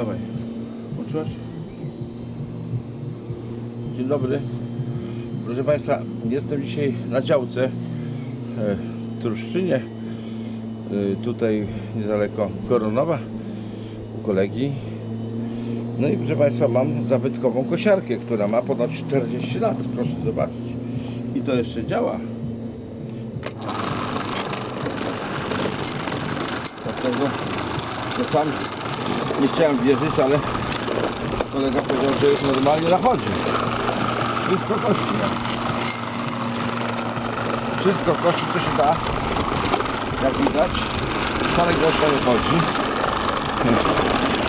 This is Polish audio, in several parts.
Dawaj. Uczyłaś? Dzień dobry. Proszę Państwa, jestem dzisiaj na działce e, w Truszczynie. E, tutaj niedaleko Koronowa u kolegi. No i proszę Państwa, mam zabytkową kosiarkę, która ma ponad 40 lat. Proszę zobaczyć. I to jeszcze działa. Dlatego sam nie chciałem wierzyć, ale kolega powiedział, że normalnie nachodzi. Wszystko kości. Wszystko kości, co się da. Jak widać. Wcale gościa nie chodzi.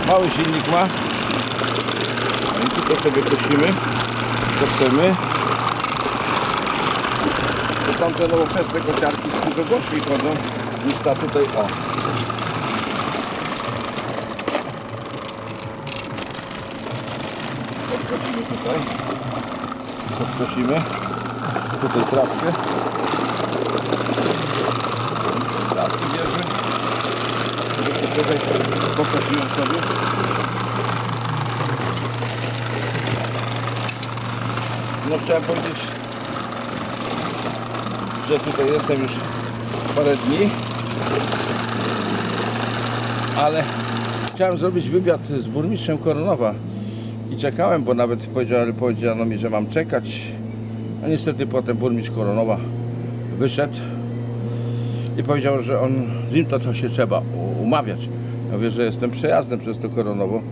Mały silnik ma. No i tutaj sobie kosimy. Co chcemy. Tamte nowoczesne kosiarki dużo głośniej chodzą niż ta tutaj o. tutaj. Podkosimy. Tutaj trawkę. Trawki bierze. Tutaj pokosiłem sobie. No chciałem powiedzieć, że tutaj jestem już parę dni. Ale chciałem zrobić wywiad z burmistrzem Koronowa i czekałem, bo nawet powiedziano, mi, że mam czekać. A niestety potem burmistrz Koronowa wyszedł i powiedział, że on z nim to, to się trzeba umawiać. Ja mówię, że jestem przejazdem przez to Koronowo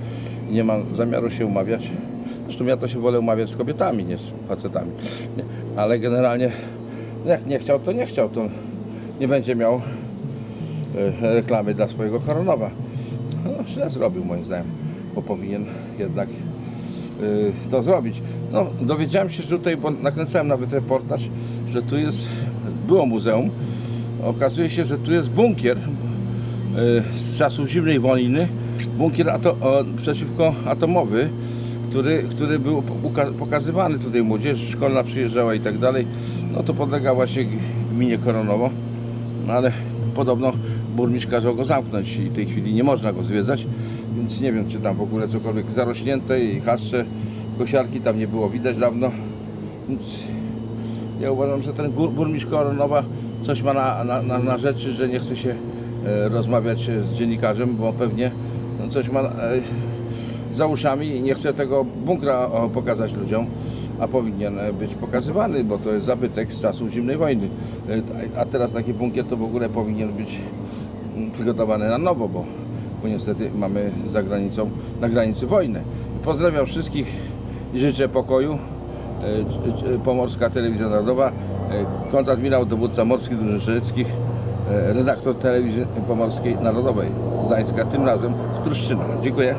i nie mam zamiaru się umawiać. Zresztą ja to się wolę umawiać z kobietami, nie z facetami. Nie. Ale generalnie no jak nie chciał, to nie chciał, to nie będzie miał e, reklamy dla swojego Koronowa. No, źle zrobił moim zdaniem, bo powinien jednak to zrobić. No, dowiedziałem się że tutaj, bo nakręcałem nawet reportaż, że tu jest, było muzeum. Okazuje się, że tu jest bunkier y, z czasów zimnej wojny, bunkier ato, przeciwko atomowy, który, który był pokazywany tutaj młodzież szkolna przyjeżdżała i tak dalej. No to podlega właśnie gminie Koronowo. No ale podobno burmistrz kazał go zamknąć i w tej chwili nie można go zwiedzać, więc nie wiem, czy tam w ogóle cokolwiek zarośnięte i haszcze, kosiarki tam nie było widać dawno, więc ja uważam, że ten gór- burmistrz Koronowa coś ma na, na, na, rzeczy, że nie chce się e, rozmawiać z dziennikarzem, bo pewnie no, coś ma e, za uszami i nie chce tego bunkra o, pokazać ludziom, a powinien e, być pokazywany, bo to jest zabytek z czasów zimnej wojny. E, A teraz taki bunkier to w ogóle powinien być mm, przygotowany na nowo, bo, bo niestety mamy za granicą, na granicy wojnę. Pozdrawiam wszystkich i życzę pokoju. E, c- c- Pomorska Telewizja Narodowa, e, kontradmirał dowódca morskich drużyn e, redaktor telewizji pomorskiej narodowej z Gdańska, tym razem z Truszczyna. Dziękuję.